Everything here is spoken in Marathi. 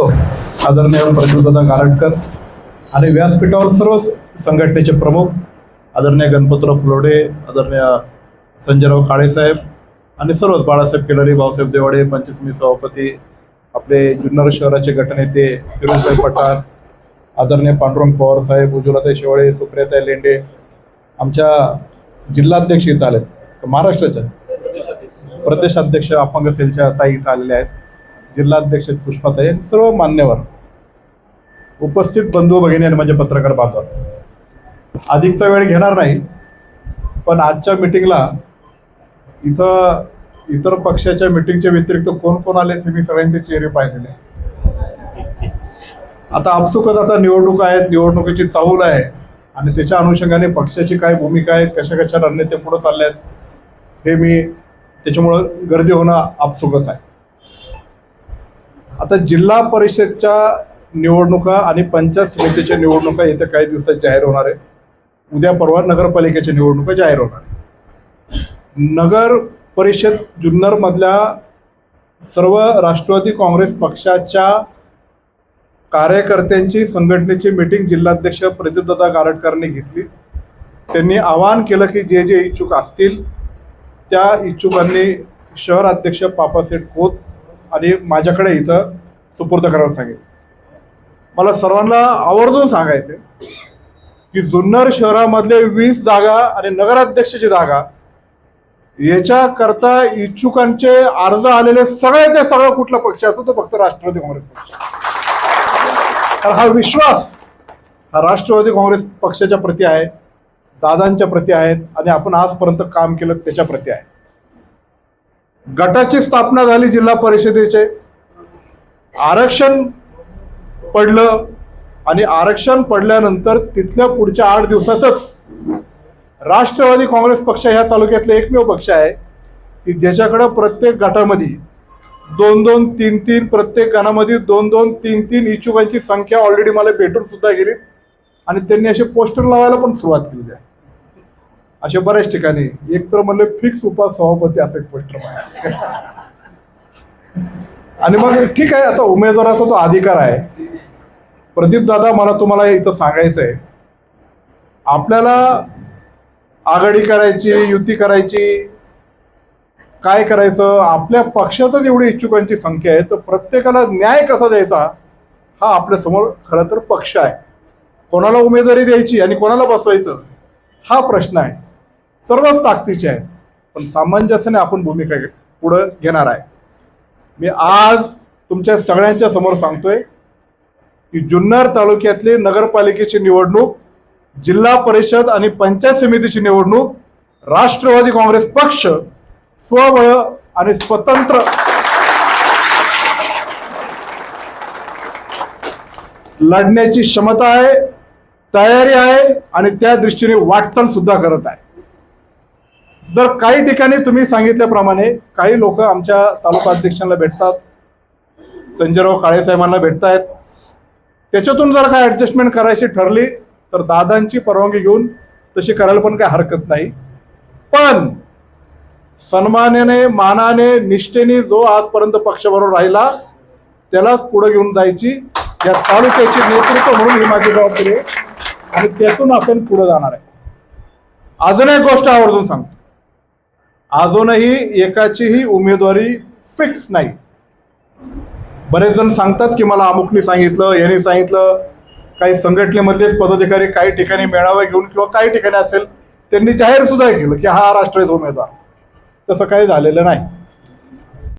हो. आदरणीय प्रज्वलदादा गारटकर आणि व्यासपीठावर सर्व संघटनेचे प्रमुख आदरणीय गणपतराव फुलोडे आदरणीय संजयराव काळेसाहेब आणि सर्वच बाळासाहेब केलरी भाऊसाहेब देवाडे पंचसमी सभापती आपले जुन्नर शहराचे गटनेते फिरोजभाई पठाण आदरणीय पांडुरंग पवार साहेब उज्ज्वलाताई शेवाळे सुप्रियाताई लेंडे आमच्या जिल्हाध्यक्ष इथं आलेत महाराष्ट्राच्या प्रदेशाध्यक्ष अपंग सेलच्या ताई इथं आलेल्या आहेत. जिल्हाध्यक्ष पुष्पाताई आणि सर्व मान्यवर उपस्थित बंधू भगिनी आणि माझे पत्रकार बांधव. अधिकचा वेळ घेणार नाही पण आजच्या मिटिंगला इथं इतर पक्षाच्या मिटिंगच्या व्यतिरिक्त कोण कोण आले ते मी सगळ्यांचे चेहरे पाहिलेले आता आपसुकच आता निवडणूक आहेत निवडणुकीची चाहूल आहे आणि त्याच्या अनुषंगाने पक्षाची काय भूमिका आहेत कशा कशा रणनीती पुढे चालल्या आहेत हे मी त्याच्यामुळं गर्दी होणं आपसुकच आहे. आता जिल्हा परिषदच्या निवडणुका आणि पंचायत समितीच्या निवडणुका येत्या काही दिवसात जाहीर होणार आहे उद्या परवा नगरपालिकेच्या निवडणुका जाहीर होणार आहे नगर परिषद जुन्नरमधल्या सर्व राष्ट्रवादी काँग्रेस पक्षाच्या कार्यकर्त्यांची संघटनेची मिटिंग जिल्हाध्यक्ष प्रदीपदादा गारटकरांनी घेतली. त्यांनी आवाहन केलं की जे जे इच्छुक असतील त्या इच्छुकांनी शहर अध्यक्ष पापासेठ खोत आणि माझ्याकडे इथं सुपूर्द करायला सांगितलं मला सर्वांना आवर्जून सांगायचं की जुन्नर शहरामधले वीस जागा आणि नगराध्यक्षाची जागा याच्याकरता इच्छुकांचे अर्ज आलेले सगळ्याचे सगळं कुठला पक्ष असतो तो फक्त राष्ट्रवादी काँग्रेस पक्ष. तर हा विश्वास हा राष्ट्रवादी काँग्रेस पक्षाच्या प्रती आहे दादांच्या प्रती आहेत आणि आपण आजपर्यंत काम केलं त्याच्या प्रती आहे. गटाची स्थापना झाली जिल्हा परिषदेचे. आरक्षण पडलं आणि आरक्षण पडल्यानंतर तिथल्या पुढच्या आठ दिवसातच राष्ट्रवादी काँग्रेस पक्ष ह्या तालुक्यातले एकमेव पक्ष आहे. की ज्याच्याकडं प्रत्येक गटामध्ये दोन दोन तीन तीन प्रत्येक गणामध्ये दोन दोन तीन तीन इच्छुकांची संख्या ऑलरेडी मला भेटून सुद्धा गेली. आणि त्यांनी असे पोस्टर लावायला पण सुरुवात केली आहे. असे बऱ्याच ठिकाणी. एक तर म्हणलं फिक्स उपास सभापती असं एक पोस्टर आणि मग ठीक आहे आता उमेदवाराचा तो अधिकार आहे. प्रदीप दादा मला तुम्हाला इथं सांगायचं आहे आपल्याला आघाडी करायची युती करायची काय करायचं? आपल्या पक्षातच एवढी इच्छुकांची संख्या आहे तर प्रत्येकाला न्याय कसा द्यायचा? हा आपल्यासमोर खरं तर पक्ष आहे. कोणाला उमेदवारी द्यायची आणि कोणाला बसवायचं? हा प्रश्न आहे. सर्वच ताकदीचे आहेत. पण सामंजस्याने आपण भूमिका घे- पुढं घेणार आहे. मी आज तुमच्या सगळ्यांच्या समोर सांगतोय की जुन्नर तालुक्यातली नगरपालिकेची निवडणूक जिल्हा परिषद आणि पंचायत समितीची निवडणूक राष्ट्रवादी काँग्रेस पक्ष स्वबळ आणि स्वतंत्र. लढण्याची क्षमता आहे तयारी आहे आणि त्या दृष्टीने वाटचाल सुद्धा करत आहे. जर काही ठिकाणी तुम्ही सांगितल्याप्रमाणे काही लोक आमच्या तालुका अध्यक्षांना भेटतात संजयराव काळेसाहेबांना भेटतायत. त्याच्यातून जर काय ॲडजस्टमेंट करायची ठरली तर दादांची परवानगी घेऊन तशी करायला पण काही हरकत नाही. पण सन्मानाने मानाने निष्ठेने जो आजपर्यंत पक्षाबरोबर राहिला त्यालाच पुढे घेऊन जायची या तालुक्याचे नेतृत्व म्हणून ही माझी जबाबदारी आहे. आणि त्यातून आपण पुढे जाणार आहे. अजून एक गोष्ट आवर्जून सांगतो. अजूनही एकाचीही उमेदवारी फिक्स नाही. बरेच जण सांगतात की मला अमुकनी सांगितलं यांनी सांगितलं काही संघटनेमधलेच पदाधिकारी काही ठिकाणी मेळावा घेऊन किंवा काही ठिकाणी असेल त्यांनी जाहीर सुद्धा केलं की हा राष्ट्रीय उमेदवार. तसं काही झालेलं नाही.